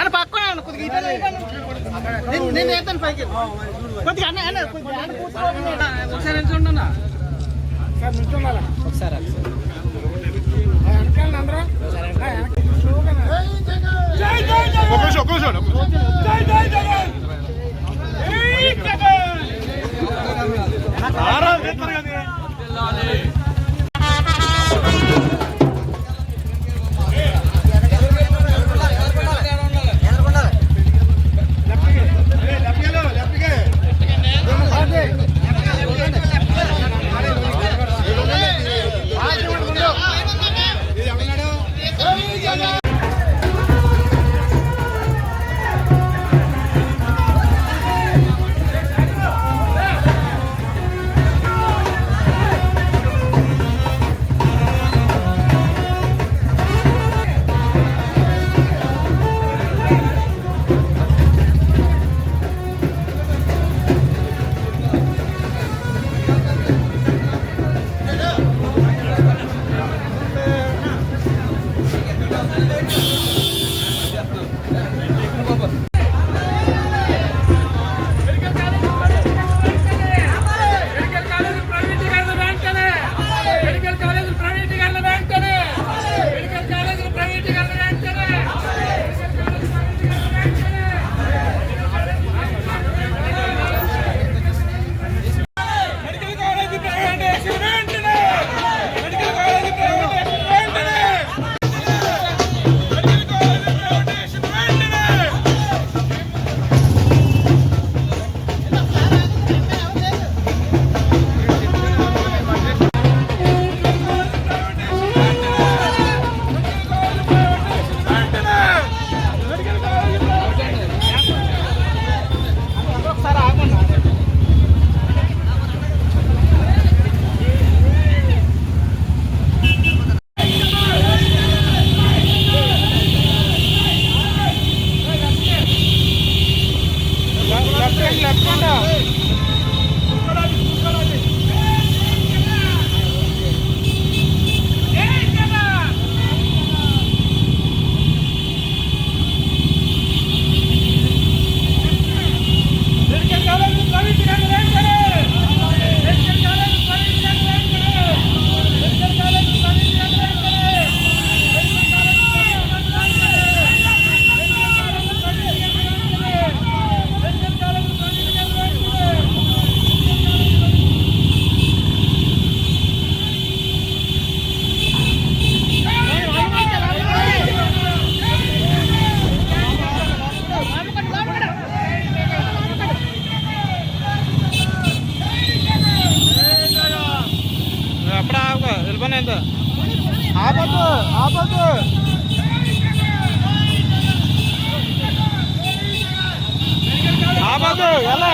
అని పక్కన కొద్దిగా నేను పైకి. కొద్దిగా అన్న అన్న ఒకసారి ఎంత ఉండన్నా ఆగు ఎంత ఆపద్దు ఆపద్దు. ఆపద్దు ఎలా?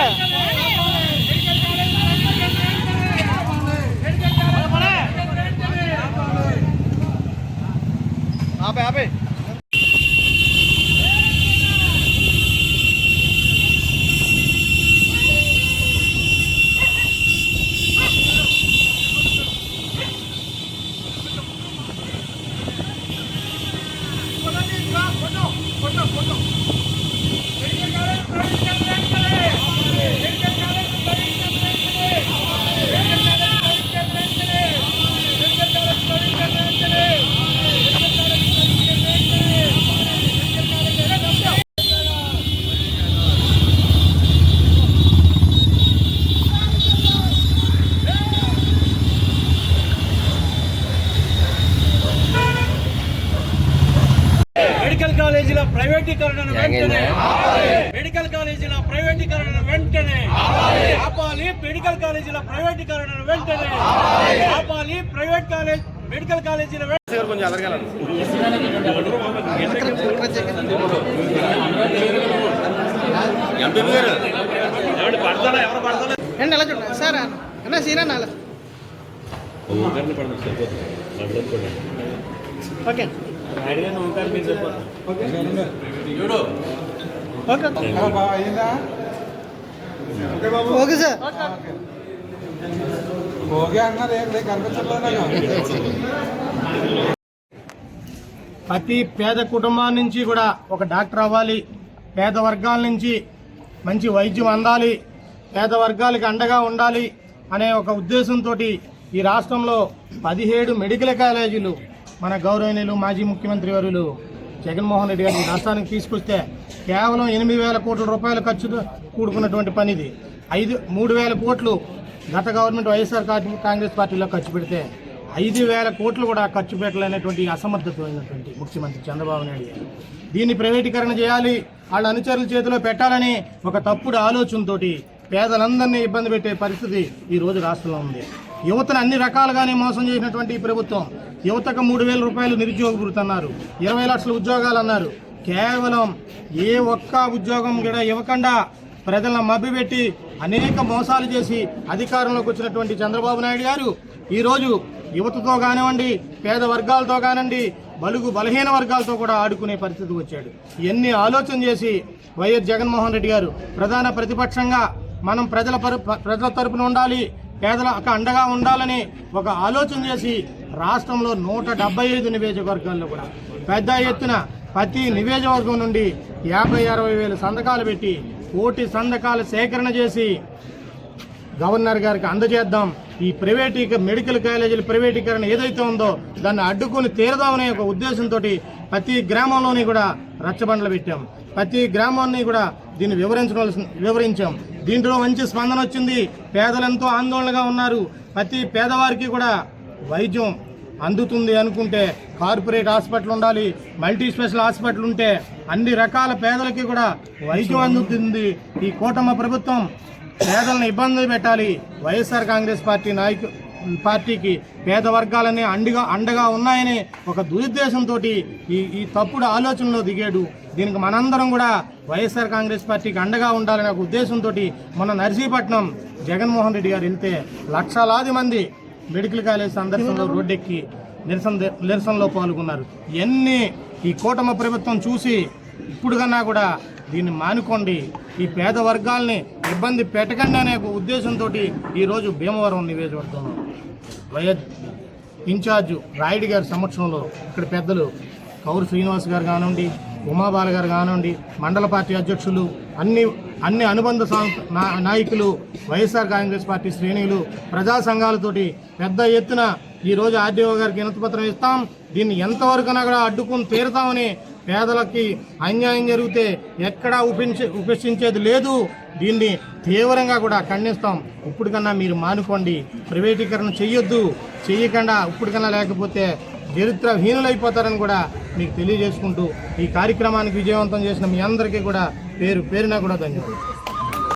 ప్రైవేటీకరణను వెంటనే ఆపాలి. మెడికల్ కాలేజీల ప్రైవేటీకరణను వెంటనే ఆపాలి. ప్రైవేట్ కాలేజ్ మెడికల్ కాలేజీల వెంటనే. ఏంటి ఎలా చూడండి. సార్ అన్న సీన్ అలా okay. Okay. Okay. Okay sir. ప్రతి పేద కుటుంబం నుంచి కూడా ఒక డాక్టర్ అవ్వాలి. పేద వర్గాల నుంచి మంచి వైద్యం అందాలి. పేద వర్గాలకు అండగా ఉండాలి అనే ఒక ఉద్దేశంతో ఈ రాష్ట్రంలో పదిహేడు మెడికల్ కాలేజీలు మన గౌరవనీయులు మాజీ ముఖ్యమంత్రి వర్యులు జగన్మోహన్ రెడ్డి గారు ఈ రాష్ట్రానికి తీసుకొస్తే కేవలం ఎనిమిది వేల కోట్ల రూపాయల ఖర్చుతో కూడుకున్నటువంటి పని ఇది ఐదు మూడు వేల కోట్లు గత గవర్నమెంట్ వైఎస్ఆర్ కాంగ్రెస్ పార్టీలో ఖర్చు పెడితే ఐదు వేల కోట్లు కూడా ఖర్చు పెట్టలేనటువంటి అసమర్థతమైనటువంటి ముఖ్యమంత్రి చంద్రబాబు నాయుడు గారు. దీన్ని ప్రైవేటీకరణ చేయాలి వాళ్ళ అనుచరుల చేతిలో పెట్టాలని ఒక తప్పుడు ఆలోచనతోటి పేదలందరినీ ఇబ్బంది పెట్టే పరిస్థితి ఈ రోజు రాష్ట్రంలో ఉంది. యువతను అన్ని రకాలుగానే మోసం చేసినటువంటి ఈ ప్రభుత్వం యువతకు మూడు వేల రూపాయలు నిరుద్యోగ భృతి అన్నారు. ఇరవై లక్షల ఉద్యోగాలు అన్నారు. కేవలం ఏ ఒక్క ఉద్యోగం కూడా ఇవ్వకుండా ప్రజలను మభ్యపెట్టి అనేక మోసాలు చేసి అధికారంలోకి వచ్చినటువంటి చంద్రబాబు నాయుడు గారు ఈరోజు యువతతో కానివ్వండి పేద వర్గాలతో కానివ్వండి బలుగు బలహీన వర్గాలతో కూడా ఆడుకునే పరిస్థితి వచ్చాడు. ఇవన్నీ ఆలోచన చేసి వైఎస్ జగన్మోహన్ రెడ్డి గారు ప్రధాన ప్రతిపక్షంగా మనం ప్రజల ప్రజల తరపున ఉండాలి పేదలకు అండగా ఉండాలని ఒక ఆలోచన చేసి రాష్ట్రంలో నూట డెబ్బై ఐదు నియోజకవర్గాల్లో కూడా పెద్ద ఎత్తున ప్రతి నియోజకవర్గం నుండి యాభై అరవై వేల సంతకాలు పెట్టి కోటి సంతకాల సేకరణ చేసి గవర్నర్ గారికి అందజేద్దాం. ఈ ప్రైవేటీక మెడికల్ కాలేజీల ప్రైవేటీకరణ ఏదైతే ఉందో దాన్ని అడ్డుకొని తీరదామనే ఒక ఉద్దేశంతో ప్రతి గ్రామంలోని కూడా రచ్చబండలు పెట్టాం. ప్రతి గ్రామాన్ని కూడా దీన్ని వివరించవలసిన వివరించాం. దీంట్లో మంచి స్పందన వచ్చింది. పేదలెంతో ఆందోళనగా ఉన్నారు. ప్రతి పేదవారికి కూడా వైద్యం అందుతుంది అనుకుంటే కార్పొరేట్ హాస్పిటల్ ఉండాలి మల్టీ స్పెషల్ హాస్పిటల్ ఉంటే అన్ని రకాల పేదలకి కూడా వైద్యం అందుతుంది. ఈ కూటమి ప్రభుత్వం పేదలను ఇబ్బందులు పెట్టాలి. వైఎస్ఆర్ కాంగ్రెస్ పార్టీ నాయకు పార్టీకి పేద వర్గాలనే అండగా అండగా ఉన్నాయని ఒక దురుద్దేశంతో ఈ ఈ తప్పుడు ఆలోచనలో దిగాడు. దీనికి మనందరం కూడా వైఎస్ఆర్ కాంగ్రెస్ పార్టీకి అండగా ఉండాలనే ఒక ఉద్దేశంతో మన నర్సీపట్నం జగన్మోహన్ రెడ్డి గారు వెళ్తే లక్షలాది మంది మెడికల్ కాలేజ్ సందర్శనలో రోడ్డెక్కి నిరసన నిరసనలో పాల్గొన్నారు. ఇవన్నీ ఈ కూటమి ప్రభుత్వం చూసి ఇప్పుడు కన్నా కూడా దీన్ని మానుకోండి. ఈ పేద వర్గాల్ని ఇబ్బంది పెట్టకండి అనే ఒక ఉద్దేశంతో ఈరోజు భీమవరం నియోజకవర్గంలో వైఎస్ ఇన్ఛార్జ్ రాయుడు గారి సమక్షంలో ఇక్కడ పెద్దలు కౌరు శ్రీనివాస్ గారు కానివ్వండి ఉమాబాల గారు కానివ్వండి మండల పార్టీ అధ్యక్షులు అన్ని అన్ని అనుబంధ నా- నాయకులు వైఎస్ఆర్ కాంగ్రెస్ పార్టీ శ్రేణులు ప్రజా సంఘాలతోటి పెద్ద ఎత్తున ఈ రోజు ఆర్డీఓ గారికి వినతిపత్రం ఇస్తాం. దీన్ని ఎంతవరకునా కూడా అడ్డుకుని తీరుతామని పేదలకి అన్యాయం జరిగితే ఎక్కడా ఉపేక్ష ఉపేక్షించేది లేదు. దీన్ని తీవ్రంగా కూడా ఖండిస్తాం. ఇప్పటికన్నా మీరు మానుకోండి. ప్రైవేటీకరణ చెయ్యొద్దు. చెయ్యకుండా ఇప్పటికన్నా లేకపోతే చరిత్రహీనులైపోతారని కూడా మీకు తెలియజేసుకుంటూ ఈ కార్యక్రమానికి విజయవంతం చేసిన మీ అందరికీ కూడా పేరు పేరున కూడా ధన్యవాదాలు.